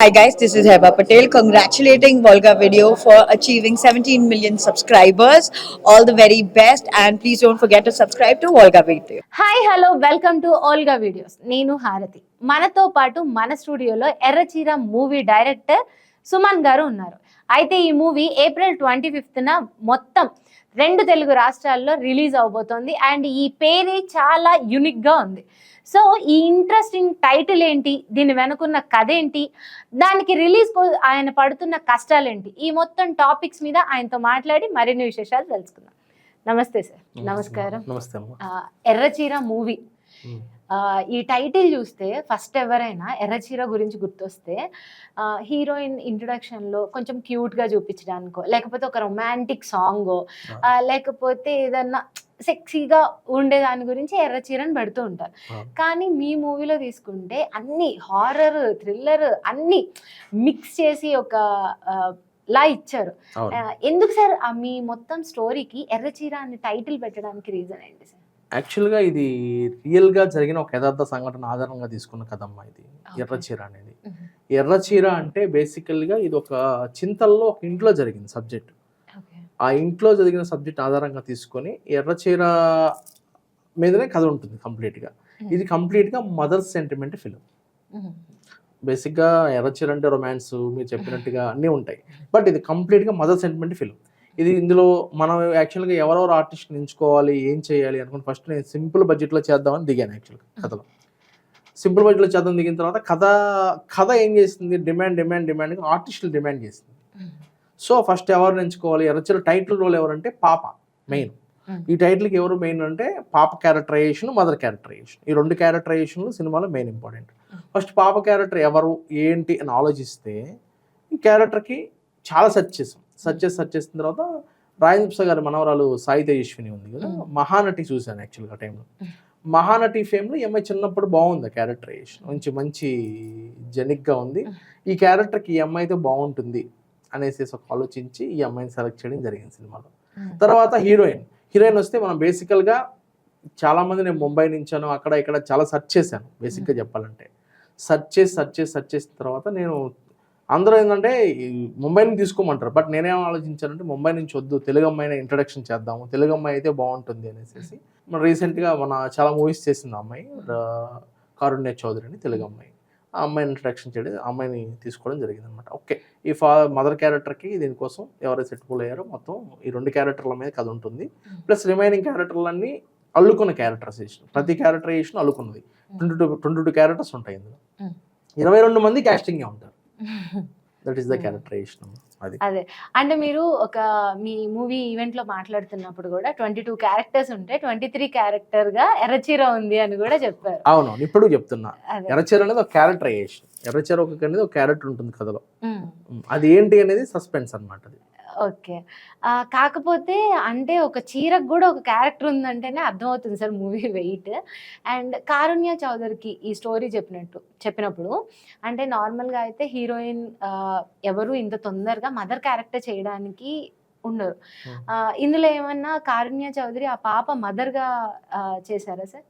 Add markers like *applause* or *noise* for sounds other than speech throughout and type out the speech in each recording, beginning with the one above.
Hi guys, this is Heba Patel congratulating Volga Video for achieving 17 million subscribers. All the very best and please don't forget to subscribe to Volga Video. Hi hello welcome to Volga videos నేను హారతి మనతో పాటు మన స్టూడియోలో ఎర్రచీర movie director Suman గారు ఉన్నారు అయితే ఈ movie April twenty ఫిఫ్త్న మొత్తం రెండు తెలుగు రాష్ట్రాల్లో రిలీజ్ అవబోతోంది. అండ్ ఈ పేరే చాలా యునిక్గా ఉంది. సో ఈ ఇంట్రెస్టింగ్ టైటిల్ ఏంటి? దీని వెనుకున్న కథ ఏంటి? దానికి రిలీజ్ ఆయన పడుతున్న కష్టాలేంటి? ఈ మొత్తం టాపిక్స్ మీద ఆయనతో మాట్లాడి మరిన్ని విశేషాలు తెలుసుకుందాం. నమస్తే సార్. నమస్కారం నమస్తే ఎర్రచీర మూవీ. ఈ టైటిల్ చూస్తే ఫస్ట్ ఎవరైనా ఎర్రచీర గురించి గుర్తొస్తే హీరోయిన్ ఇంట్రొడక్షన్లో కొంచెం క్యూట్గా చూపించడానికో లేకపోతే ఒక రొమాంటిక్ సాంగ్ లేకపోతే ఏదన్నా సెక్సీగా ఉండే దాని గురించి ఎర్రచీరని పెడుతూ ఉంటారు. కానీ మీ మూవీలో తీసుకుంటే అన్ని హారర్ థ్రిల్లర్ అన్ని మిక్స్ చేసి ఒక లా ఇచ్చారు. ఎందుకు సార్? మీ మొత్తం స్టోరీకి ఎర్రచీర అని టైటిల్ పెట్టడానికి రీజన్ ఏంటి సార్? యాక్చువల్గా ఇది రియల్గా జరిగిన ఒక యథార్థ సంఘటన ఆధారంగా తీసుకున్న కథమ్మ ఇది Okay. ఎర్రచీర అనేది. ఎర్రచీర అంటే బేసికల్గా ఇది ఒక చింతల్లో ఒక ఇంట్లో జరిగింది సబ్జెక్ట్. ఆ ఇంట్లో జరిగిన సబ్జెక్ట్ ఆధారంగా తీసుకొని ఎర్రచీర మీదనే కథ ఉంటుంది కంప్లీట్గా ఇది కంప్లీట్గా మదర్ సెంటిమెంట్ ఫిలిం. బేసిక్గా ఎర్రచీర అంటే రొమాన్స్ మీరు చెప్పినట్టుగా అన్నీ ఉంటాయి. బట్ ఇది కంప్లీట్గా మదర్ సెంటిమెంట్ ఫిలిం. ఇది ఇందులో మనం యాక్చువల్గా ఎవరెవరు ఆర్టిస్ట్ ఎంచుకోవాలి ఏం చేయాలి అనుకుని ఫస్ట్ నేను సింపుల్ బడ్జెట్లో చేద్దామని దిగాను యాక్చువల్గా కథలో. సింపుల్ బడ్జెట్లో చేద్దాం దిగిన తర్వాత కథ కథ ఏం చేసింది డిమాండ్ డిమాండ్ డిమాండ్ ఆర్టిస్టులు డిమాండ్ చేసింది సో ఫస్ట్ ఎవరిని ఎంచుకోవాలి? ఎర్రచీర టైటిల్ రోల్ ఎవరంటే పాప మెయిన్. ఈ టైటిల్కి ఎవరు మెయిన్ అంటే పాప క్యారెక్టరైజేషన్ మదర్ క్యారెక్టరైజేషన్ ఈ రెండు క్యారెక్టరైజేషన్లు సినిమాలో మెయిన్ ఇంపార్టెంట్ ఫస్ట్ పాప క్యారెక్టర్ ఎవరు ఏంటి అని ఆలోచిస్తే ఈ క్యారెక్టర్కి చాలా సెర్చ్ చేసాం. సెర్చ్ చేసి సెర్చ్ చేసిన తర్వాత రాజేంద్ర గారి మనవరాలు సాయి తేజస్విని ఉంది కదా. మహానటి చూశాను యాక్చువల్గా టైంలో. మహానటి ఫేమ్లో అమ్మాయి చిన్నప్పుడు బాగుంది క్యారెక్టరైజేషన్ మంచి మంచి జెనిక్గా ఉంది. ఈ క్యారెక్టర్కి ఈ అమ్మాయితో బాగుంటుంది అనేసి ఒక ఆలోచించి ఈ అమ్మాయిని సెలెక్ట్ చేయడం జరిగింది సినిమాలో. తర్వాత హీరోయిన్. హీరోయిన్ వస్తే మనం బేసికల్గా చాలామంది నేను ముంబై నుంచాను అక్కడ ఇక్కడ చాలా సెర్చ్ చేశాను. బేసిక్గా చెప్పాలంటే. సెర్చ్ చేసి సెర్చ్ చేసి సెర్చ్ చేసిన తర్వాత నేను అందరూ ఏంటంటే ముంబై నుంచి తీసుకోమంటారు. బట్ నేనేం ఆలోచించానంటే ముంబై నుంచి వద్దు తెలుగు అమ్మాయిని ఇంట్రడక్షన్ చేద్దాము తెలుగు అమ్మాయి అయితే బాగుంటుంది అనేసి మన రీసెంట్గా మన చాలా మూవీస్ చేసింది అమ్మాయి కారుణ్య చౌదరి అని తెలుగు అమ్మాయి. ఆ అమ్మాయిని ఇంట్రడక్షన్ చేయడం అమ్మాయిని తీసుకోవడం జరిగింది అనమాట ఓకే. ఈ ఫా మదర్ క్యారెక్టర్కి దీనికోసం ఎవరైతే సెట్బుల్ అయ్యారో మొత్తం ఈ రెండు క్యారెక్టర్ల మీద కథ ఉంటుంది. ప్లస్ రిమైనింగ్ క్యారెక్టర్లన్నీ అల్లుకున్న క్యారెక్టరైజేషన్ ప్రతి characterization అల్లుకున్నది. Twenty two twenty two characters ఉంటాయి ఇందులో. ఇరవై రెండు మంది ఏ ఉంటారు. That is the. క్యారెక్టరైజేషన్ అది. అదే. అంటే మీరు ఒక మీ మూవీ ఈవెంట్లో మాట్లాడుతున్నప్పుడు కూడా ట్వంటీ టూ క్యారెక్టర్స్ ఉంటే ట్వంటీ త్రీ క్యారెక్టర్గా ఎర్రచీర ఉంది అని కూడా చెప్పారు. అవును ఇప్పుడు చెప్తున్నా. ఎర్రచీర అనేది ఒక క్యారెక్టరైజేషన్ ఎర్రచీర ఒక అనేది ఒక క్యారెక్టర్ ఉంటుంది కథలో. అది ఏంటి అనేది సస్పెన్స్ అనమాట అది. ఓకే. కాకపోతే అంటే ఒక చీరకు కూడా ఒక క్యారెక్టర్ ఉందంటేనే అర్థమవుతుంది sir movie *laughs* wait. And Karunya చౌదరికి ఈ స్టోరీ చెప్పినట్టు చెప్పినప్పుడు అంటే నార్మల్గా అయితే హీరోయిన్ ఎవరు ఇంత తొందరగా మదర్ క్యారెక్టర్ చేయడానికి ఉండరు. ఇందులో ఏమన్నా కారుణ్య చౌదరి ఆ పాప మదర్గా చేశారా సార్?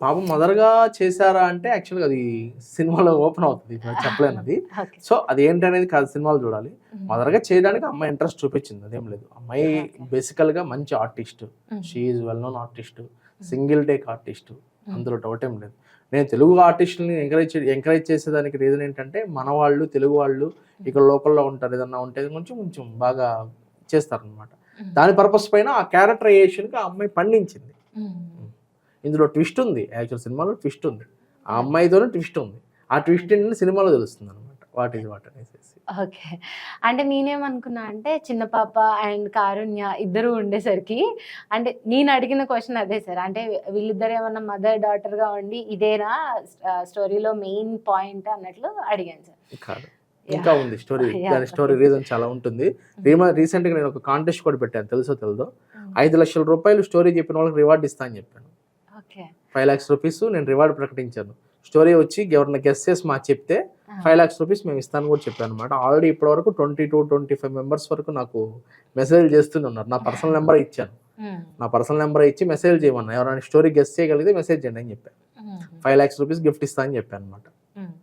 పాపం మదర్గా చేశారా అంటే యాక్చువల్గా అది సినిమాలో ఓపెన్ అవుతుంది చెప్పలేను అది *laughs* సో అది. ఏంటి అనేది కాదు సినిమాలు చూడాలి. మదర్గా చేయడానికి అమ్మాయి ఇంట్రెస్ట్ చూపించింది అదేం లేదు. అమ్మాయి. బేసికల్గా మంచి artist she well known artist single take artist అందులో డౌట్ ఏం లేదు. నేను తెలుగు ఆర్టిస్టులని ఎంకరేజ్ ఎంకరేజ్ చేసేదానికి రీజన్ ఏంటంటే మన వాళ్ళు తెలుగు వాళ్ళు ఇక్కడ లోకల్లో ఉంటారు ఏదన్నా ఉంటే కొంచెం కొంచెం బాగా చేస్తారనమాట దాని పర్పస్ పైన ఆ క్యారెక్టరైజేషన్కి ఆ అమ్మాయి పండించింది. ఇందులో ట్విస్ట్ ఉంది. యాక్చువల్ సినిమాలో ట్విస్ట్ ఉంది. ఆ అమ్మాయితోనే ట్విస్ట్ ఉంది. ఆ ట్విస్ట్ ఏంటంటే సినిమాలో తెలుస్తుంది అనమాట వాట్ ఈజ్ వాట్ అనేసి. ఓకే. అంటే నేనేమనుకున్నా అంటే చిన్న పాప అండ్ కారుణ్య ఇద్దరు ఉండేసరికి అంటే నేను అడిగిన క్వశ్చన్ అదే సార్. అంటే వీళ్ళిద్దరు ఏమన్నా మదర్ డాటర్గా ఉండి ఇదేనా స్టోరీలో మెయిన్ పాయింట్ అన్నట్లు అడిగాను సార్. కాదు. ఇంకా ఉంది స్టోరీ. దాని స్టోరీ. రీజన్ చాలా ఉంటుంది. రీమా రీసెంట్గా నేను ఒక కాంటెస్ట్ కూడా పెట్టాను. తెలుసో తెలుదో? ఐదు లక్షల రూపాయలు స్టోరీ చెప్పిన వాళ్ళకి రివార్డ్ ఇస్తా అని చెప్పాను. ఫైవ్ ల్యాక్స్ రూపీస్ నేను రివార్డ్ ప్రకటించాను. స్టోరీ వచ్చి ఎవరిని గెస్ట్ చేసి మాకు చెప్తే ఫైవ్ ల్యాక్స్ రూపీస్ మేము ఇస్తాను కూడా చెప్పాను అనమాట ఆల్రెడీ ఇప్పటి వరకు twenty two twenty five members వరకు నాకు మెసేజ్ చేస్తూనే ఉన్నారు. నా పర్సనల్ నెంబర్ ఇచ్చాను. నా పర్సనల్ నెంబర్ ఇచ్చి మెసేజ్ చేయమన్నా. ఎవరైనా స్టోరీ గెస్ట్ చేయగలిగితే మెసేజ్ చేయండి అని చెప్పాను. ఫైవ్ ల్యాక్స్ రూపీస్ గిఫ్ట్ ఇస్తా అని చెప్పాను అనమాట